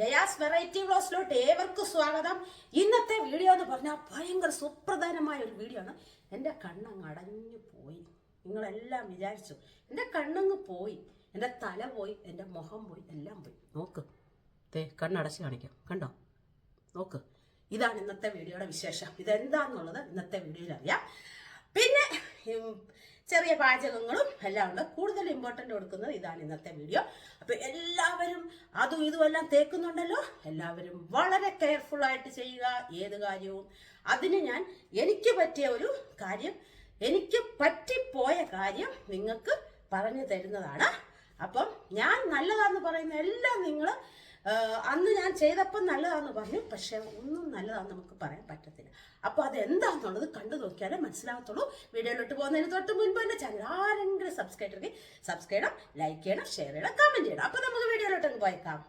Jaya's variety വ്ലോസിലോട്ട് ഏവർക്കും സ്വാഗതം. ഇന്നത്തെ വീഡിയോ എന്ന് പറഞ്ഞാൽ ഭയങ്കര സുപ്രധാനമായ ഒരു വീഡിയോ ആണ്. എന്റെ കണ്ണങ്ങ് അടഞ്ഞു പോയി. നിങ്ങളെല്ലാം വിചാരിച്ചു. എന്റെ കണ്ണങ്ങ് പോയി. എന്റെ തല പോയി. എന്റെ മുഖം പോയി. എല്ലാം പോയി. നോക്ക്. തേ കണ്ണടച്ച് കാണിക്കാം. കണ്ടോ? നോക്ക്. ഇതാണ് ഇന്നത്തെ വീഡിയോയുടെ വിശേഷം. ഇതെന്താന്നുള്ളത് ഇന്നത്തെ വീഡിയോയിൽ അറിയാം. പിന്നെ ചെറിയ പാചകങ്ങളും എല്ലാം ഉണ്ട്. കൂടുതൽ ഇമ്പോർട്ടന്റ് കൊടുക്കുന്നത് ഇതാണ് ഇന്നത്തെ വീഡിയോ അപ്പോൾ എല്ലാവരും അതും ഇതും എല്ലാം തേക്കുന്നുണ്ടല്ലോ. എല്ലാവരും വളരെ കെയർഫുൾ ആയിട്ട് ചെയ്യുക ഏത് കാര്യവും. അതിന് ഞാൻ എനിക്ക് പറ്റിയ ഒരു കാര്യം എനിക്ക് പറ്റിപ്പോയ കാര്യം നിങ്ങൾക്ക് പറഞ്ഞു തരുന്നതാണ്. അപ്പം ഞാൻ നല്ലതാന്ന് പറയുന്ന എല്ലാം നിങ്ങൾ അന്ന് ഞാൻ ചെയ്തപ്പം നല്ലതാന്ന് പറഞ്ഞു. പക്ഷെ ഒന്നും നല്ലതാന്ന് നമുക്ക് പറയാൻ പറ്റത്തില്ല. അപ്പോൾ അത് എന്താണെന്നുള്ളത് കണ്ടു നോക്കിയാലേ മനസ്സിലാകത്തുള്ളൂ. വീഡിയോയിലോട്ട് പോകുന്നതിന് തൊട്ട് മുൻപ് തന്നെ ചാനൽ ആരെങ്കിലും സബ്സ്ക്രൈബ് ചെയ്യണം സബ്സ്ക്രൈബ് ചെയ്യണം ലൈക്ക് ചെയ്യണം ഷെയർ ചെയ്യണം കമന്റ് ചെയ്യണം. അപ്പോൾ നമുക്ക് വീഡിയോയിലോട്ട് പോയേക്കാം.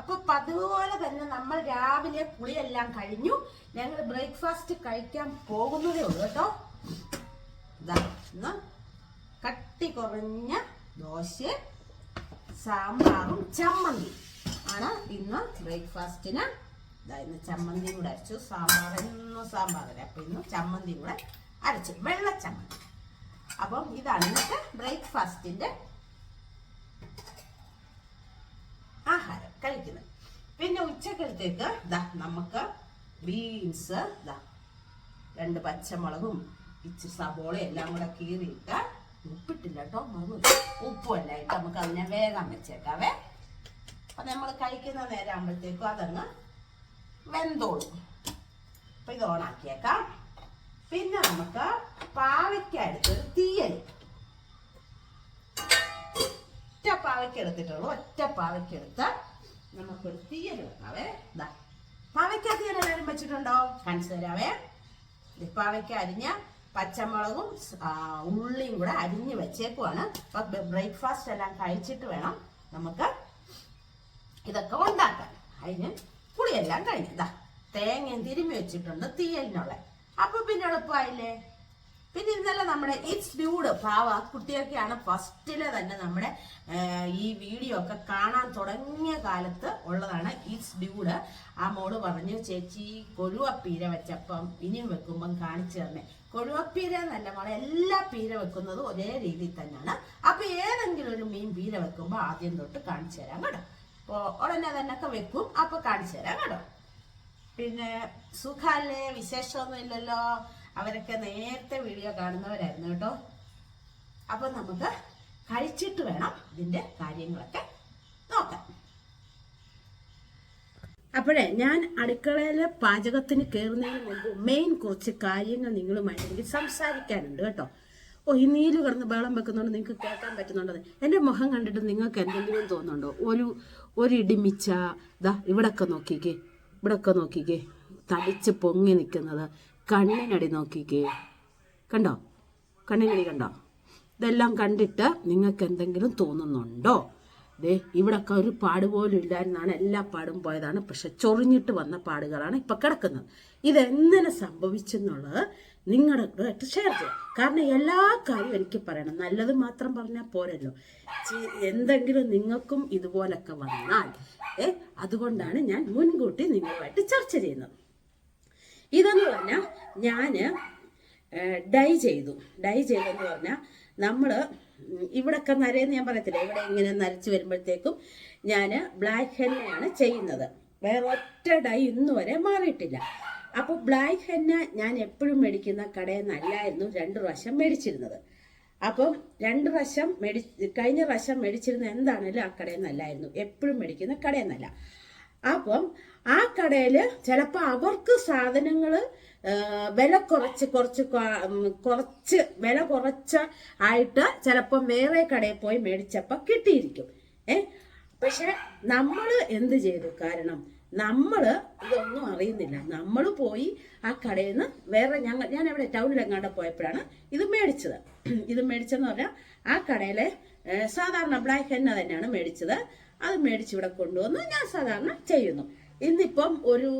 അപ്പൊ പതിവുപോലെ തന്നെ നമ്മൾ രാവിലെ കുളിയെല്ലാം കഴിഞ്ഞു. ഞങ്ങൾ ബ്രേക്ക്ഫാസ്റ്റ് കഴിക്കാൻ പോകുന്നതേ ഉള്ളൂ കേട്ടോ. കട്ടി കുറഞ്ഞ ദോശ സാമ്പാറും ചമ്മന്തി ആണ് ഇന്ന് ബ്രേക്ക്ഫാസ്റ്റിന് ഇതാ ഇന്ന് ചമ്മന്തിയും കൂടെ അരച്ചു. സാമ്പാർ എന്നും സാമ്പാറല്ലേ? അപ്പൊ ഇന്ന് ചമ്മന്തിയും കൂടെ അരച്ചു. വെള്ള ചമ്മന്തി. അപ്പം ഇതാണ് ഇന്നത്തെ ബ്രേക്ക്ഫാസ്റ്റിന്റെ ആഹാരം. കഴിക്കുന്നത്. പിന്നെ ഉച്ചക്കലത്തേക്ക് ദാ നമുക്ക് ബീൻസ് ദാ രണ്ട് പച്ചമുളകും ഇച്ചിരി സബോളയും എല്ലാം കൂടെ കീറിയിട്ട് ഉപ്പിട്ടില്ല കേട്ടോ മുളകും ഉപ്പും എല്ലാം ഇട്ട് നമുക്ക് അതിനെ വേഗം വെച്ചേക്കാവേ അപ്പൊ നമ്മൾ കഴിക്കുന്ന നേരം ആകുമ്പോഴത്തേക്കും അതങ്ങ് വെന്തോളും. അപ്പൊ ഇത് ഓണാക്കിയേക്കാം പിന്നെ നമുക്ക് പാവയ്ക്കടുത്തൊരു തീയൽ ഒറ്റ പാവയ്ക്ക് എടുത്തിട്ടുള്ളൂ. ഒറ്റ പാവയ്ക്ക് എടുത്ത് നമുക്കൊരു തീയൽ വെക്കാവേ. ഇതാ പാവയ്ക്ക തീയൽ എല്ലാവരും വെച്ചിട്ടുണ്ടോ? കാണിച്ചു തരാവേ. പാവയ്ക്ക അരിഞ്ഞ പച്ചമുളകും ഉള്ളിയും കൂടെ അരിഞ്ഞ് വെച്ചേക്കുവാണ്. അപ്പൊ ബ്രേക്ക്ഫാസ്റ്റ് എല്ലാം കഴിച്ചിട്ട് വേണം നമുക്ക് ഇതൊക്കെ ഉണ്ടാക്കാൻ. അതിന് പുളിയെല്ലാം കഴിഞ്ഞു. ഇതാ തേങ്ങയും തിരുമ്മി വെച്ചിട്ടുണ്ട് തീയലിനുള്ള. അപ്പൊ പിന്നെ എളുപ്പമായില്ലേ? പിന്നെ ഇന്നലെ നമ്മുടെ ഇറ്റ്സ് ഡ്യൂഡ് പാവ കുട്ടിയൊക്കെയാണ് ഫസ്റ്റിലെ തന്നെ നമ്മുടെ ഈ വീഡിയോ ഒക്കെ കാണാൻ തുടങ്ങിയ കാലത്ത് ഉള്ളതാണ് ഇറ്റ്സ് ഡ്യൂഡ് ആ മോൾ പറഞ്ഞു ചേച്ചി കൊഴുവപ്പീര വെച്ചപ്പം ഇനിയും വെക്കുമ്പം കാണിച്ചു തന്നെ. കൊഴുവപ്പീര എന്നല്ല മോളെ എല്ലാ പീര വെക്കുന്നതും ഒരേ രീതിയിൽ തന്നെയാണ്. അപ്പൊ ഏതെങ്കിലും ഒരു മീൻ പീര വെക്കുമ്പോൾ ആദ്യം തൊട്ട് കാണിച്ചു തരാം കേട്ടോ. ഉടനെ തന്നെയൊക്കെ വെക്കും. അപ്പൊ കാണിച്ചു തരാം കേട്ടോ. പിന്നെ സുഖല്ലേ? വിശേഷമൊന്നും ഇല്ലല്ലോ അവരൊക്കെ നേരത്തെ വീഡിയോ കാണുന്നവരായിരുന്നു കേട്ടോ. അപ്പൊ നമുക്ക് കഴിച്ചിട്ട് വേണം ഇതിന്റെ കാര്യങ്ങളൊക്കെ നോക്കാം അപ്പോഴേ ഞാൻ അടുക്കളയിലെ പാചകത്തിന് കയറുന്നതിന് മുമ്പ് മെയിൻ കുറച്ച് കാര്യങ്ങൾ നിങ്ങളുമായിട്ട് എനിക്ക് സംസാരിക്കാനുണ്ട് കേട്ടോ. ഓ ഈ നീൽ കിടന്ന് ബഹളം വെക്കുന്നുണ്ട് നിങ്ങൾക്ക് കേൾക്കാൻ പറ്റുന്നുണ്ടെന്ന് എന്റെ മുഖം കണ്ടിട്ട് നിങ്ങൾക്ക് എന്തെങ്കിലും തോന്നുന്നുണ്ടോ? ഒരു ഒരു ഇടിമിച്ച ദാ ഇവിടൊക്കെ നോക്കിക്കേ ഇവിടൊക്കെ നോക്കിക്കേ. തടിച്ച് പൊങ്ങി നിൽക്കുന്നത് കണ്ണിനടി നോക്കിക്കേ. കണ്ടോ? കണ്ണിനടി കണ്ടോ? ഇതെല്ലാം കണ്ടിട്ട് നിങ്ങൾക്ക് എന്തെങ്കിലും തോന്നുന്നുണ്ടോ? ദേ ഇവിടൊക്കെ ഒരു പാട് പോലും ഇല്ലായിരുന്നാണ് എല്ലാ പാടും പോയതാണ്. പക്ഷെ ചൊറിഞ്ഞിട്ട് വന്ന പാടുകളാണ് ഇപ്പൊ കിടക്കുന്നത്. ഇതെങ്ങനെ സംഭവിച്ചെന്നുള്ളത് നിങ്ങളുടെ ആയിട്ട് ഷെയർ ചെയ്യാം. കാരണം എല്ലാ കാര്യവും എനിക്ക് പറയണം. നല്ലത് മാത്രം പറഞ്ഞാൽ പോരല്ലോ. എന്തെങ്കിലും നിങ്ങൾക്കും ഇതുപോലൊക്കെ വന്നാൽ ഏ അതുകൊണ്ടാണ് ഞാൻ മുൻകൂട്ടി നിങ്ങളുമായിട്ട് ചർച്ച ചെയ്യുന്നത്. ഇതെന്ന് പറഞ്ഞാൽ ഞാൻ ഡൈ ചെയ്തു. ഡൈ ചെയ്തെന്ന് പറഞ്ഞാൽ നമ്മൾ ഇവിടൊക്കെ നരയെന്ന് ഞാൻ പറയത്തില്ല? ഇവിടെ ഇങ്ങനെ നരച്ച് വരുമ്പോഴത്തേക്കും ഞാൻ ബ്ലാക്ക് ഹെന്നയാണ് ചെയ്യുന്നത്. വേറെ ഒറ്റ ഡൈ ഇന്നുവരെ മാറിയിട്ടില്ല. അപ്പോൾ ബ്ലാക്ക് ഹെന്ന ഞാൻ എപ്പോഴും മേടിക്കുന്ന കടയിൽ നിന്നല്ലായിരുന്നു രണ്ട് പ്രാവശ്യം മേടിച്ചിരുന്നത്. അപ്പം രണ്ട് പ്രാവശ്യം മേടി കഴിഞ്ഞ പ്രാവശ്യം മേടിച്ചിരുന്ന എന്താണേലും ആ കടയിൽ നിന്നല്ലായിരുന്നു എപ്പോഴും മേടിക്കുന്ന കടയിൽ നിന്നല്ല അപ്പം ആ കടയിൽ ചിലപ്പോൾ അവർക്ക് സാധനങ്ങൾ വില കുറച്ച് കുറച്ച് കുറച്ച് വില കുറച്ച ആയിട്ട് ചിലപ്പം വേറെ കടയിൽ പോയി മേടിച്ചപ്പോൾ കിട്ടിയിരിക്കും. ഏ? പക്ഷെ നമ്മൾ എന്ത് ചെയ്തു? കാരണം നമ്മൾ ഇതൊന്നും അറിയുന്നില്ല. നമ്മൾ പോയി ആ കടയിൽ നിന്ന് വേറെ ഞങ്ങൾ ഞാൻ എവിടെ ടൗണിലെങ്ങാണ്ട് പോയപ്പോഴാണ് ഇത് മേടിച്ചത്. ഇത് മേടിച്ചെന്ന് പറഞ്ഞാൽ ആ കടയിലെ സാധാരണ ബ്ലാക്ക് ഹെന്ന തന്നെയാണ് മേടിച്ചത്. അത് മേടിച്ച് ഇവിടെ കൊണ്ടുവന്ന് ഞാൻ സാധാരണ ചെയ്യുന്നു. ഇന്നിപ്പം ഒരു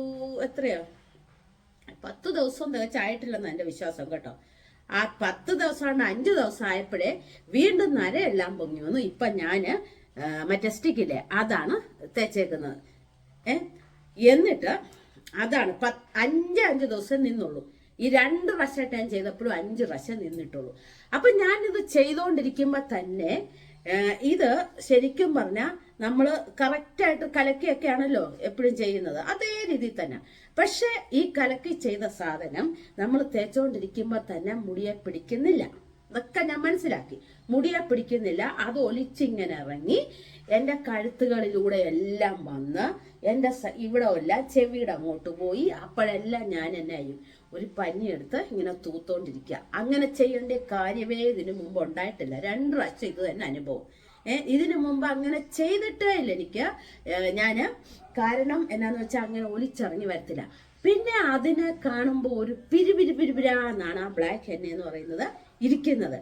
എത്രയോ പത്ത് ദിവസം തികച്ചായിട്ടില്ലെന്ന് എന്റെ വിശ്വാസം കേട്ടോ. ആ പത്ത് ദിവസമാണ് അഞ്ച് ദിവസം ആയപ്പോഴേ വീണ്ടും നരയെല്ലാം പൊങ്ങി വന്നു. ഇപ്പം ഞാൻ മറ്റേ സ്റ്റിക്കില്ലേ അതാണ് തേച്ചേക്കുന്നത്. ഏ എന്നിട്ട് അതാണ് പത്ത് അഞ്ച് അഞ്ച് ദിവസം നിന്നുള്ളൂ. ഈ രണ്ട് പ്രാവശ്യമായിട്ട് ഞാൻ ചെയ്തപ്പോഴും അഞ്ച് പ്രാവശ്യം നിന്നിട്ടുള്ളൂ. അപ്പൊ ഞാനിത് ചെയ്തുകൊണ്ടിരിക്കുമ്പോൾ തന്നെ ഇത് ശരിക്കും പറഞ്ഞാൽ നമ്മൾ കറക്റ്റായിട്ട് കലക്കിയൊക്കെയാണല്ലോ എപ്പോഴും ചെയ്യുന്നത്. അതേ രീതിയിൽ തന്നെ. പക്ഷെ ഈ കലക്കി ചെയ്ത സാധനം നമ്മൾ തേച്ചുകൊണ്ടിരിക്കുമ്പോൾ തന്നെ മുടിയെ പിടിക്കുന്നില്ല. അതൊക്കെ ഞാൻ മനസ്സിലാക്കി. മുടിയെ പിടിക്കുന്നില്ല. അത് ഒലിച്ചിങ്ങനെ ഇറങ്ങി എന്റെ കഴുത്തുകളിലൂടെ എല്ലാം വന്ന് എന്റെ ഇവിടെ ഉള്ള ചെവിയുടെ അങ്ങോട്ട് പോയി അപ്പോഴെല്ലാം ഞാൻ എന്നെ ചെയ്യും ഒരു പഞ്ഞിയെടുത്ത് ഇങ്ങനെ തൂത്തോണ്ടിരിക്കുക. അങ്ങനെ ചെയ്യേണ്ട കാര്യമേ ഇതിനു മുമ്പ് ഉണ്ടായിട്ടില്ല. രണ്ട് പ്രാവശ്യം ഇത് തന്നെ അനുഭവം. ഏഹ് ഇതിനു മുമ്പ് അങ്ങനെ ചെയ്തിട്ടേ ഇല്ല എനിക്ക്. ഞാൻ കാരണം എന്നാന്ന് വെച്ചാൽ അങ്ങനെ ഒലിച്ചിറങ്ങി വരത്തില്ല. പിന്നെ അതിനെ കാണുമ്പോൾ ഒരു പിരിപിരി പിരിപിരാന്നാണ് ആ ബ്ലാക്ക് ഹെന്ന എന്ന് പറയുന്നത് ഇരിക്കുന്നത്.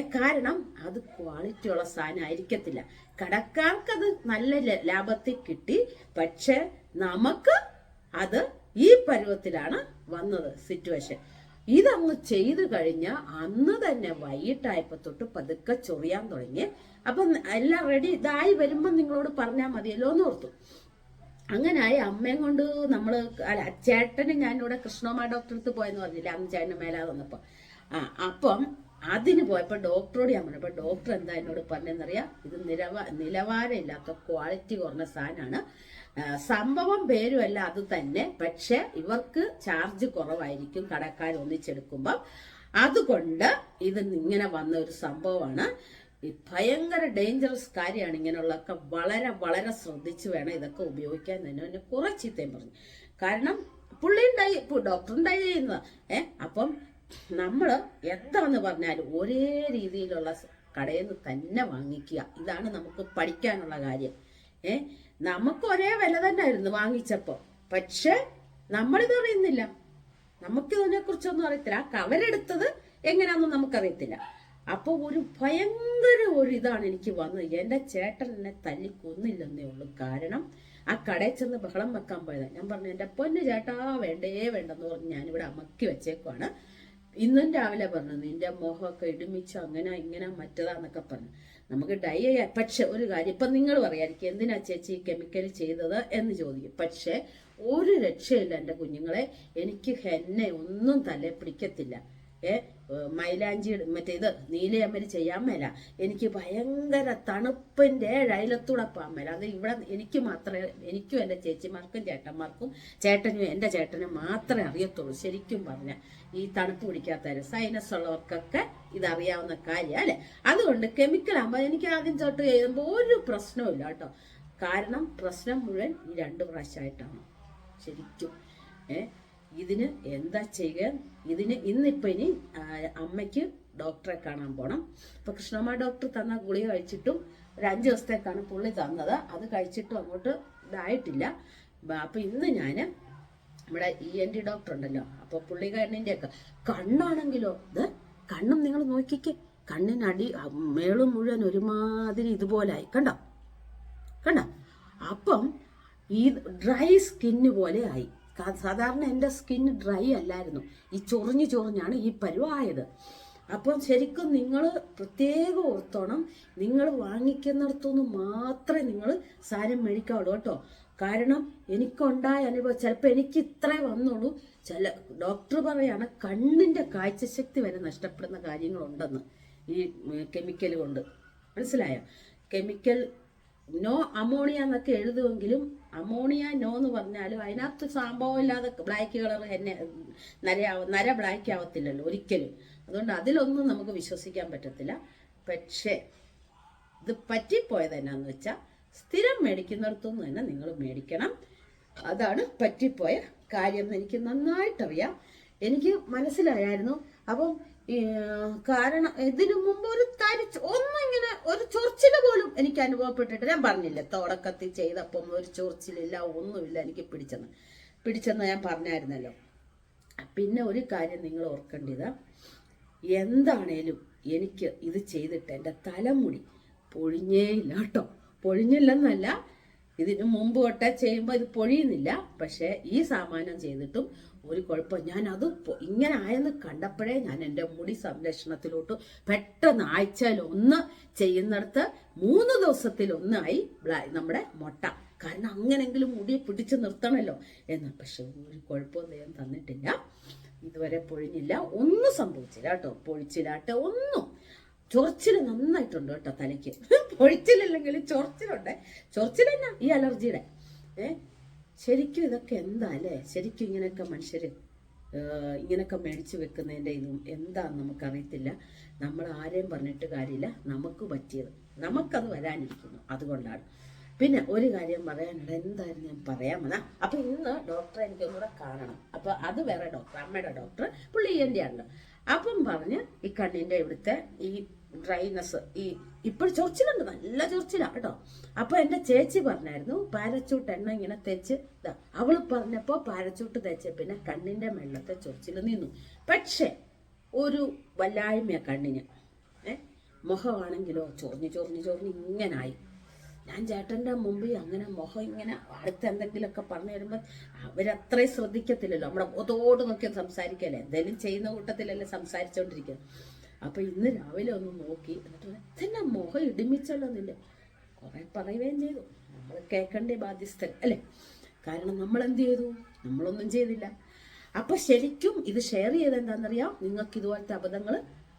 കാരണം അത് ക്വാളിറ്റി ഉള്ള സാധനം ആയിരിക്കത്തില്ല. കടക്കാർക്കത് നല്ല ലാഭത്തിൽ കിട്ടി. പക്ഷെ നമുക്ക് അത് ഈ പരുവത്തിലാണ് വന്നത് സിറ്റുവേഷൻ ഇതങ്ങ് ചെയ്തു കഴിഞ്ഞ അന്ന് തന്നെ വൈകിട്ടായപ്പോ തൊട്ട് പതുക്കെ ചൊറിയാൻ തുടങ്ങി. അപ്പം എല്ലാം റെഡി ഇതായി വരുമ്പോൾ നിങ്ങളോട് പറഞ്ഞാൽ മതിയല്ലോ എന്ന് ഓർത്തു. അങ്ങനായി അമ്മയും കൊണ്ട് നമ്മൾ അല്ല ചേട്ടന് ഞാനിവിടെ കൃഷ്ണമ്മ ഡോക്ടർ അടുത്ത് പോയെന്ന് പറഞ്ഞില്ല? അന്ന് ചേട്ടന് മേലാതെ വന്നപ്പോൾ ആ അപ്പം അതിന് പോയപ്പോൾ ഡോക്ടറോട് ഞാൻ പറഞ്ഞപ്പോൾ ഡോക്ടർ എന്താ എന്നോട് പറഞ്ഞെന്നറിയാം ഇത് നിലവാ നിലവാരമില്ലാത്ത ക്വാളിറ്റി കുറഞ്ഞ സാധനമാണ് സംഭവം പേരുമല്ല അത് തന്നെ. പക്ഷെ ഇവർക്ക് ചാർജ് കുറവായിരിക്കും കടക്കാർ ഒന്നിച്ചെടുക്കുമ്പം. അതുകൊണ്ട് ഇത് ഇങ്ങനെ വന്ന ഒരു സംഭവമാണ്. ഭയങ്കര ഡേഞ്ചറസ് കാര്യമാണ് ഇങ്ങനെയുള്ളതൊക്കെ വളരെ വളരെ ശ്രദ്ധിച്ചു വേണം ഇതൊക്കെ ഉപയോഗിക്കാൻ. തന്നെ എന്നെ കുറച്ചിത്തേം പറഞ്ഞു. കാരണം പുള്ളി ഉണ്ടായി ഡോക്ടർ ഉണ്ടായി ചെയ്യുന്നതാ ഏഹ് അപ്പം നമ്മൾ എന്താന്ന് പറഞ്ഞാൽ ഒരേ രീതിയിലുള്ള കടയിൽ നിന്ന് തന്നെ വാങ്ങിക്കുക. ഇതാണ് നമുക്ക് പഠിക്കാനുള്ള കാര്യം. ഏ? നമുക്ക് ഒരേ വില തന്നെ ആയിരുന്നു വാങ്ങിച്ചപ്പോൾ പക്ഷെ നമ്മളിത് അറിയുന്നില്ല. നമുക്ക് ഇതിനെ കുറിച്ചൊന്നും അറിയത്തില്ല. ആ കവരെടുത്തത് എങ്ങനെയാണെന്ന് നമുക്കറിയത്തില്ല. അപ്പോൾ ഒരു ഭയങ്കര ഒരു ഇതാണ് എനിക്ക് വന്നത്. എന്റെ ചേട്ടൻ എന്നെ തല്ലി കൊന്നില്ലെന്നേ ഉള്ളൂ. കാരണം ആ കടയിൽ ചെന്ന് ബഹളം വെക്കാൻ പോയതാണ് ഞാൻ പറഞ്ഞു എന്റെ പൊന്നു ചേട്ടാ വേണ്ടേ വേണ്ടെന്ന് പറഞ്ഞ് ഞാനിവിടെ അമക്കി വെച്ചേക്കുവാണ്. ഇന്നും രാവിലെ പറഞ്ഞു നിന്റെ മോഹമൊക്കെ ഇടുമിച്ചു അങ്ങനെ ഇങ്ങനെ മറ്റതാന്നൊക്കെ പറഞ്ഞു. നമുക്ക് ഡൈ ചെയ്യാം പക്ഷെ ഒരു കാര്യം ഇപ്പം നിങ്ങൾ പറയായിരിക്കും എന്തിനാ ചേച്ചി കെമിക്കൽ ചെയ്തത് എന്ന് ചോദിക്കും. പക്ഷെ ഒരു രക്ഷയില്ല എന്റെ കുഞ്ഞുങ്ങളെ എനിക്ക് ഹെന്നെ ഒന്നും തലേ പിടിക്കത്തില്ല. ഏ മൈലാഞ്ചി മറ്റേ ഇത് നീലയമ്മര് ചെയ്യാൻ മേല. എനിക്ക് ഭയങ്കര തണുപ്പിന്റെ അയലത്തൂടെ പോകാൻ മേല. അത് ഇവിടെ എനിക്ക് മാത്രമേ എനിക്കും എന്റെ ചേച്ചിമാർക്കും ചേട്ടന്മാർക്കും ചേട്ടനും എന്റെ ചേട്ടനും മാത്രമേ അറിയത്തുള്ളൂ ശരിക്കും പറഞ്ഞ. ഈ തണുപ്പ് പിടിക്കാത്തവര് സൈനസ് ഉള്ളവർക്കൊക്കെ ഇതറിയാവുന്ന കാര്യം അല്ലെ? അതുകൊണ്ട് കെമിക്കൽ ആകുമ്പോൾ എനിക്ക് ആദ്യം തൊട്ട് എഴുതുമ്പോൾ ഒരു പ്രശ്നവും കേട്ടോ. കാരണം പ്രശ്നം മുഴുവൻ ഈ രണ്ട് പ്രാവശ്യമായിട്ടാണ് ശരിക്കും. ഏ ഇതിന് എന്താ ചെയ്യുക? ഇതിന് ഇന്നിപ്പോൾ ഇനി അമ്മയ്ക്ക് ഡോക്ടറെ കാണാൻ പോണം. ഇപ്പൊ കൃഷ്ണമ്മ ഡോക്ടർ തന്ന ഗുളിക കഴിച്ചിട്ടും ഒരു അഞ്ച് ദിവസത്തേക്കാണ് പുള്ളി തന്നത്. അത് കഴിച്ചിട്ടും അങ്ങോട്ട് ഇതായിട്ടില്ല. അപ്പൊ ഇന്ന് ഞാൻ നമ്മുടെ ഇ എൻ ഡി ഡോക്ടർ ഉണ്ടല്ലോ. അപ്പൊ പുള്ളിക്കാരനിന്റെ ഒക്കെ കണ്ണാണെങ്കിലോ? ഇത് കണ്ണും നിങ്ങൾ നോക്കിക്കേ. കണ്ണിനടി മേളും മുഴുവൻ ഒരുമാതിരി ഇതുപോലായി. കണ്ടോ? കണ്ടോ? അപ്പം ഈ ഡ്രൈ സ്കിന്ന് പോലെ ആയി. സാധാരണ എന്റെ സ്കിൻ ഡ്രൈ അല്ലായിരുന്നു. ഈ ചൊറിഞ്ഞ് ചൊറിഞ്ഞാണ് ഈ പരുവായത്. അപ്പം ശരിക്കും നിങ്ങൾ പ്രത്യേകം ഓർത്തോണം നിങ്ങൾ വാങ്ങിക്കുന്നിടത്തുനിന്ന് മാത്രമേ നിങ്ങൾ സാരം മേടിക്കാവുള്ളൂ കേട്ടോ. കാരണം എനിക്കുണ്ടായ അനുഭവം ചിലപ്പോൾ എനിക്ക് ഇത്രേ വന്നുള്ളൂ. ചില ഡോക്ടർ പറയാണ് കണ്ണിന്റെ കാഴ്ചശക്തി വരെ നഷ്ടപ്പെടുന്ന കാര്യങ്ങളുണ്ടെന്ന് ഈ കെമിക്കൽ കൊണ്ട്. മനസ്സിലായോ? കെമിക്കൽ നോ അമോണിയ എന്നൊക്കെ എഴുതുമെങ്കിലും അമോണിയ നോ എന്ന് പറഞ്ഞാലും അതിനകത്ത് സംഭവം ഇല്ലാതെ ബ്ലാക്ക് കളർ എന്നെ നരയാവ നര ബ്ലാക്ക് ആവത്തില്ലല്ലോ ഒരിക്കലും. അതുകൊണ്ട് അതിലൊന്നും നമുക്ക് വിശ്വസിക്കാൻ പറ്റത്തില്ല. പക്ഷേ ഇത് പറ്റിപ്പോയത് എന്നാന്ന് വെച്ചാൽ സ്ഥിരം മേടിക്കുന്നിടത്തുനിന്ന് തന്നെ നിങ്ങൾ മേടിക്കണം. അതാണ് പറ്റിപ്പോയ കാര്യം എന്ന് എനിക്ക് നന്നായിട്ടറിയാം. എനിക്ക് മനസ്സിലായായിരുന്നു. അപ്പം കാരണം ഇതിനു മുമ്പ് ഒരു തരിച്ച് ഒന്നും ഇങ്ങനെ ഒരു ചൊറിച്ചിൽ പോലും എനിക്ക് അനുഭവപ്പെട്ടിട്ട് ഞാൻ പറഞ്ഞില്ല. തുടക്കത്തിൽ ചെയ്തപ്പം ഒരു ചൊറിച്ചിലില്ല ഒന്നുമില്ല എനിക്ക് പിടിച്ചെന്ന്. പിടിച്ചെന്ന് ഞാൻ പറഞ്ഞായിരുന്നല്ലോ. പിന്നെ ഒരു കാര്യം നിങ്ങൾ ഓർക്കേണ്ടത്. എന്താണേലും എനിക്ക് ഇത് ചെയ്തിട്ട് എന്റെ തലമുടി പൊഴിഞ്ഞേയില്ല കേട്ടോ. പൊഴിഞ്ഞില്ലെന്നല്ല ഇതിന് മുമ്പ് തൊട്ടേ ചെയ്യുമ്പോൾ ഇത് പൊഴിയുന്നില്ല. പക്ഷേ ഈ സാമാനം ചെയ്തിട്ടും ഒരു കുഴപ്പം. ഞാൻ അത് ഇങ്ങനെ ആയെന്ന് കണ്ടപ്പോഴേ ഞാൻ എന്റെ മുടി സംരക്ഷണത്തിലോട്ട് പെട്ടെന്ന് ആഴ്ചയിൽ ഒന്ന് ചെയ്യുന്നിടത്ത് മൂന്ന് ദിവസത്തിൽ ഒന്നായി നമ്മുടെ മുട്ട. കാരണം അങ്ങനെങ്കിലും മുടിയെ പിടിച്ചു നിർത്തണമല്ലോ എന്ന്. പക്ഷെ ഒരു കുഴപ്പവും ദൈവം തന്നിട്ടില്ല. ഇതുവരെ പൊഴിഞ്ഞില്ല. ഒന്നും സംഭവിച്ചില്ല കേട്ടോ. പൊഴിച്ചിലാട്ടെ ഒന്നും. ചൊറിച്ചിൽ നന്നായിട്ടുണ്ട് കേട്ടോ തലയ്ക്ക്. പൊഴിച്ചിലില്ലെങ്കിൽ ചൊറിച്ചിലുണ്ട്. ചൊറിച്ചിൽ തന്നെ ഈ അലർജിയുടെ. ഏ? ശരിക്കും ഇതൊക്കെ എന്താ അല്ലേ? ശരിക്കും ഇങ്ങനെയൊക്കെ മനുഷ്യർ ഇങ്ങനെയൊക്കെ മേടിച്ചു വെക്കുന്നതിന്റെ ഇതും എന്താന്ന് നമുക്കറിയത്തില്ല. നമ്മൾ ആരെയും പറഞ്ഞിട്ട് കാര്യമില്ല. നമുക്ക് പറ്റിയത് നമുക്കത് വരാനിരിക്കുന്നു. അതുകൊണ്ടാണ്. പിന്നെ ഒരു കാര്യം പറയാനുണ്ട് എന്തായാലും ഞാൻ പറയാൻ വന്ന? അപ്പൊ ഇന്ന് ഡോക്ടറെ എനിക്കൊന്നുകൂടെ കാണണം. അപ്പൊ അത് വേറെ ഡോക്ടർ അമ്മയുടെ ഡോക്ടർ പുള്ളി എന്റെ ആണ് അപ്പം പറഞ്ഞ് ഈ കണ്ണിന്റെ ഇവിടുത്തെ ഈ ഡ്രൈനസ് ഈ ഇപ്പോൾ ചൊറിച്ചിലുണ്ട് നല്ല ചൊറിച്ചിലാണ് കേട്ടോ. അപ്പൊ എന്റെ ചേച്ചി പറഞ്ഞായിരുന്നു പാരച്ചൂട്ട് എണ്ണ ഇങ്ങനെ തെച്ച് ഇതാ അവൾ പറഞ്ഞപ്പോ പാരച്ചൂട്ട് തെച്ച് പിന്നെ കണ്ണിന്റെ വെള്ളത്തെ ചൊറിച്ചിൽ നിന്നു. പക്ഷേ ഒരു വല്ലായ്മയാണ് കണ്ണിന്. ഏ? മുഖമാണെങ്കിലോ ചൊറിഞ്ഞ് ചൊറിഞ്ഞ് ചൊറിഞ്ഞ് ഇങ്ങനായി. ഞാൻ ചേട്ടന്റെ മുമ്പിൽ അങ്ങനെ മുഖം ഇങ്ങനെ അടുത്ത് എന്തെങ്കിലുമൊക്കെ പറഞ്ഞു വരുമ്പോൾ അവരത്രയും ശ്രദ്ധിക്കത്തില്ലല്ലോ. നമ്മുടെ മുഖത്തോട് നോക്കി സംസാരിക്കല്ലേ? എന്തെങ്കിലും ചെയ്യുന്ന കൂട്ടത്തിലല്ലേ സംസാരിച്ചോണ്ടിരിക്കുന്നത് അപ്പൊ ഇന്ന് രാവിലെ ഒന്ന് നോക്കി. എന്നിട്ട് ഇതെന്നാ മുഖം ഇടിമിച്ചല്ലോ കുറെ പറയുകയും ചെയ്തു. നമ്മൾ കേൾക്കേണ്ട ബാധ്യസ്ഥൻ അല്ലേ? കാരണം നമ്മൾ എന്ത് ചെയ്തു? നമ്മളൊന്നും ചെയ്തില്ല. അപ്പൊ ശരിക്കും ഇത് ഷെയർ ചെയ്ത് എന്താണെന്നറിയാം? നിങ്ങൾക്ക് ഇതുപോലത്തെ അബദ്ധങ്ങൾ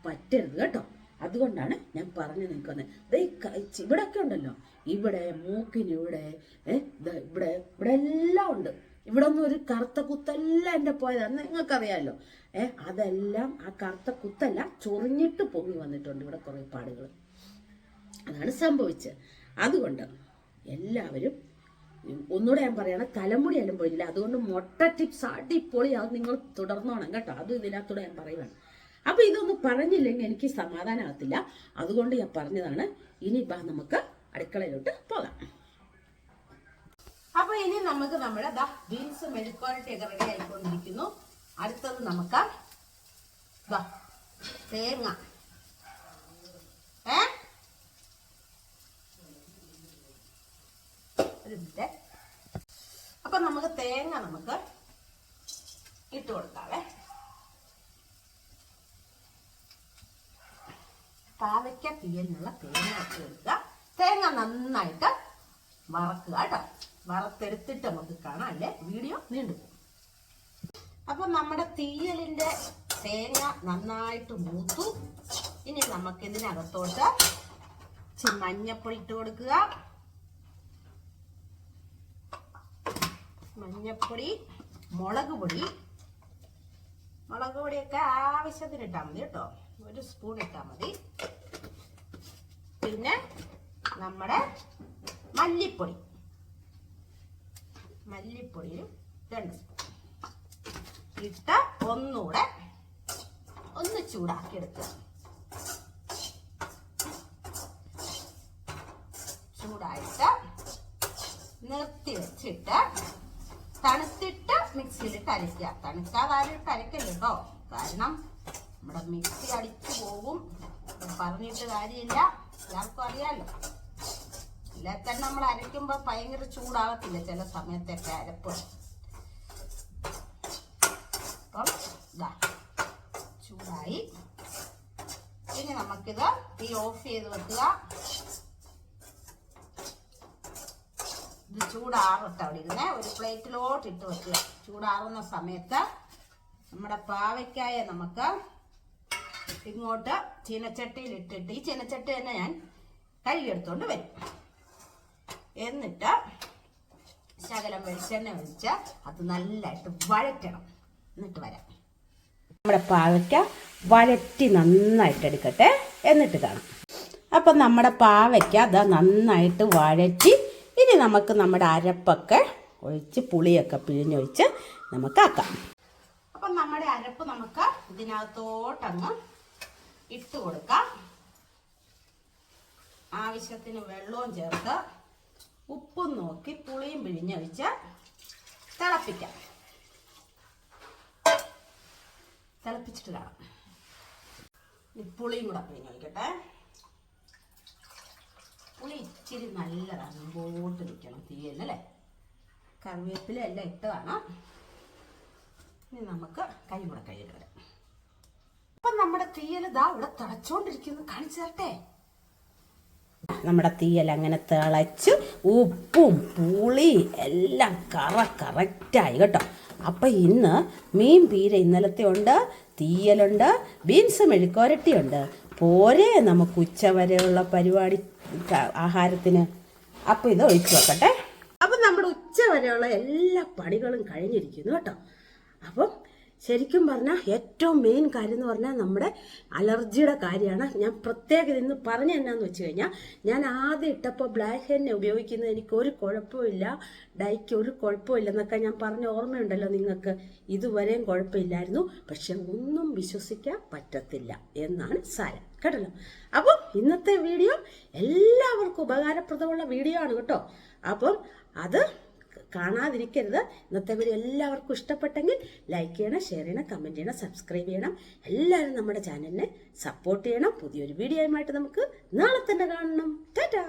പറ്റരുത് കേട്ടോ. അതുകൊണ്ടാണ് ഞാൻ പറഞ്ഞു നിൽക്കുന്നത് ഇവിടെയൊക്കെ ഉണ്ടല്ലോ. ഇവിടെ മൂക്കിന് ഇവിടെ ഏ ഇവിടെ ഇവിടെ എല്ലാം ഉണ്ട്. ഇവിടെ ഒന്നും ഒരു കറുത്ത കുത്തല്ല എന്റെ പോയതാണ് നിങ്ങൾക്കറിയാമല്ലോ ഏ അതെല്ലാം ആ കറുത്ത കുത്തല്ല ചൊറിഞ്ഞിട്ട് പൊങ്ങി വന്നിട്ടുണ്ട് ഇവിടെ കുറേ പാടുകൾ അതാണ് സംഭവിച്ചത്. അതുകൊണ്ട് എല്ലാവരും ഒന്നുകൂടെ ഞാൻ പറയണം തലമുടി ആയാലും പോയില്ല അതുകൊണ്ട് മൊട്ട ടിപ്സ് അടിപൊളി അത് നിങ്ങൾ തുടർന്നോണം കേട്ടോ. അത് ഇതിനകത്തൂടെ ഞാൻ പറയുവാണ്. അപ്പൊ ഇതൊന്നും പറഞ്ഞില്ലെങ്കിൽ എനിക്ക് സമാധാനമാകത്തില്ല അതുകൊണ്ട് ഞാൻ പറഞ്ഞതാണ് ഇനി ബാ നമുക്ക് അടുക്കളയിലോട്ട് പോകാം. അപ്പൊ ഇനി നമുക്ക് നമ്മുടെ ദാ ബീൻസ് മെഴുക്കോരട്ടിയൊക്കെ റെഡി ആയിക്കൊണ്ടിരിക്കുന്നു. അടുത്തത് നമുക്ക് തേങ്ങ. ഏ? അപ്പൊ നമുക്ക് തേങ്ങ നമുക്ക് ഇട്ട് കൊടുക്കാവേ. പാവയ്ക്ക തീയലിനുള്ള തേങ്ങ ഇട്ട് കൊടുക്കുക. തേങ്ങ നന്നായിട്ട് വറക്കുക കേട്ടോ. വറുത്തെടുത്തിട്ട് നമുക്ക് കാണാം. അല്ലേ? വീഡിയോ നീണ്ടു പോകും. അപ്പൊ നമ്മുടെ തീയലിന്റെ തേങ്ങ നന്നായിട്ട് മൂത്തു. ഇനി നമുക്ക് ഇതിനകത്തോട്ട് മഞ്ഞപ്പൊടിട്ട് കൊടുക്കുക. മഞ്ഞപ്പൊടി മുളക് പൊടി. മുളക് പൊടിയൊക്കെ ആവശ്യത്തിന് ഇട്ടാൽ മതി കേട്ടോ. ഒരു സ്പൂൺ ഇട്ടാൽ മതി. പിന്നെ നമ്മുടെ മല്ലിപ്പൊടി. മല്ലിപ്പൊടിയും രണ്ട് സ്പൂൺ. ഇട്ട് ഒന്നുകൂടെ ഒന്ന് ചൂടാക്കി എടുക്കുക ചൂടായിട്ട് നിർത്തി വെച്ചിട്ട് തണുത്തിട്ട് മിക്സിയിൽ കരയ്ക്കുക തണുക്കാതെ ആരും കേട്ടോ. കാരണം നമ്മുടെ മിക്സി അടിച്ചു പോകും. പറഞ്ഞിട്ട് കാര്യമില്ല. എല്ലാവർക്കും അറിയാലോ. ഇല്ല തന്നെ നമ്മൾ അരയ്ക്കുമ്പോൾ ഭയങ്കര ചൂടാകത്തില്ല ചില സമയത്തൊക്കെ അരപ്പ്. അപ്പം ചൂടായി. ഇനി നമുക്കിത് തീ ഓഫ് ചെയ്ത് വെക്കുക. ഇത് ചൂടാറട്ടെ അവിടെ ഇരുന്നേ. ഒരു പ്ലേറ്റിലോട്ട് ഇട്ട് വെക്കുക. ചൂടാറുന്ന സമയത്ത് നമ്മുടെ പാവയ്ക്കായ നമുക്ക് ഇങ്ങോട്ട് ചീനച്ചട്ടിയിൽ ഇട്ടിട്ട് ഈ ചീനച്ചട്ടി തന്നെ ഞാൻ കഴുകിയെടുത്തോണ്ട് വരും. എന്നിട്ട് ശകലം വെളിച്ചെണ്ണ ഒഴിച്ച് അത് നല്ലതായിട്ട് വഴറ്റണം. എന്നിട്ട് വരാം. നമ്മുടെ പാവയ്ക്ക വഴറ്റി നന്നായിട്ട് എടുക്കട്ടെ. എന്നിട്ട് കാണാം. അപ്പം നമ്മുടെ പാവയ്ക്ക അത് നന്നായിട്ട് വഴറ്റി ഇനി നമുക്ക് നമ്മുടെ അരപ്പൊക്കെ ഒഴിച്ച് പുളിയൊക്കെ പിഴിഞ്ഞൊഴിച്ച് നമുക്ക് ആക്കാം. അപ്പം നമ്മുടെ അരപ്പ് നമുക്ക് ഇതിനകത്തോട്ടങ്ങ് ഇട്ട് കൊടുക്കാം. ആവശ്യത്തിന് വെള്ളവും ചേർത്ത് ഉപ്പും നോക്കി പുളിയും പിഴിഞ്ഞൊഴിച്ച് തിളപ്പിക്കാം. തിളപ്പിച്ചിട്ട് കാണാം പുളിയും കൂടെ പിഴിഞ്ഞൊഴിക്കട്ടെ പുളി ഇച്ചിരി നല്ലതാണ് മുമ്പോട്ട് നിൽക്കണം തീയല്ലേ കറിവേപ്പില എല്ലാം ഇട്ടതാണ് ഇനി നമുക്ക് കൈ കൂടെ കൈയിട്ട് വരാം. അപ്പം നമ്മുടെ തീയൽ ഇതാ ഇവിടെ തിളച്ചുകൊണ്ടിരിക്കുന്നു കാണിച്ചു തരട്ടെ? നമ്മുടെ തീയൽ അങ്ങനെ തിളച്ച് ഉപ്പും പുളി എല്ലാം കറ കറക്റ്റായി കേട്ടോ. അപ്പം ഇന്ന് മീൻ പീര ഇന്നലത്തെ ഉണ്ട് തീയലുണ്ട് ബീൻസ് മെഴുക്കോരട്ടിയുണ്ട് പോരെ നമുക്ക് ഉച്ച വരെയുള്ള പരിപാടി ആഹാരത്തിന്. അപ്പം ഇത് ഒഴിച്ചു വെക്കട്ടെ. അപ്പം നമ്മുടെ ഉച്ച വരെയുള്ള എല്ലാ പണികളും കഴിഞ്ഞിരിക്കുന്നു കേട്ടോ. അപ്പം ശരിക്കും പറഞ്ഞാൽ ഏറ്റവും മെയിൻ കാര്യം എന്ന് പറഞ്ഞാൽ നമ്മുടെ അലർജിയുടെ കാര്യമാണ്. ഞാൻ പ്രത്യേകം ഇന്ന് പറഞ്ഞു എന്നാന്ന് വെച്ച് കഴിഞ്ഞാൽ ഞാൻ ആദ്യം ഇട്ടപ്പോൾ ബ്ലാക്ക് ഹെന്നെ ഉപയോഗിക്കുന്നത് എനിക്ക് ഒരു കുഴപ്പമില്ല ഡൈക്ക് ഒരു കുഴപ്പമില്ല എന്നൊക്കെ ഞാൻ പറഞ്ഞ ഓർമ്മയുണ്ടല്ലോ നിങ്ങൾക്ക്. ഇതുവരെയും കുഴപ്പമില്ലായിരുന്നു. പക്ഷെ ഒന്നും വിശ്വസിക്കാൻ പറ്റത്തില്ല എന്നാണ് സാരം. കേട്ടല്ലോ? അപ്പം ഇന്നത്തെ വീഡിയോ എല്ലാവർക്കും ഉപകാരപ്രദമുള്ള വീഡിയോ ആണ് കേട്ടോ. അപ്പം അത് കാണാതിരിക്കരുത്. ഇന്നത്തെ വീഡിയോ എല്ലാവർക്കും ഇഷ്ടപ്പെട്ടെങ്കിൽ ലൈക്ക് ചെയ്യണം ഷെയർ ചെയ്യണം കമന്റ് ചെയ്യണം സബ്സ്ക്രൈബ് ചെയ്യണം. എല്ലാവരും നമ്മുടെ ചാനലിനെ സപ്പോർട്ട് ചെയ്യണം. പുതിയൊരു വീഡിയോയുമായിട്ട് നമുക്ക് നാളെ തന്നെ കാണണം. ടാറ്റാ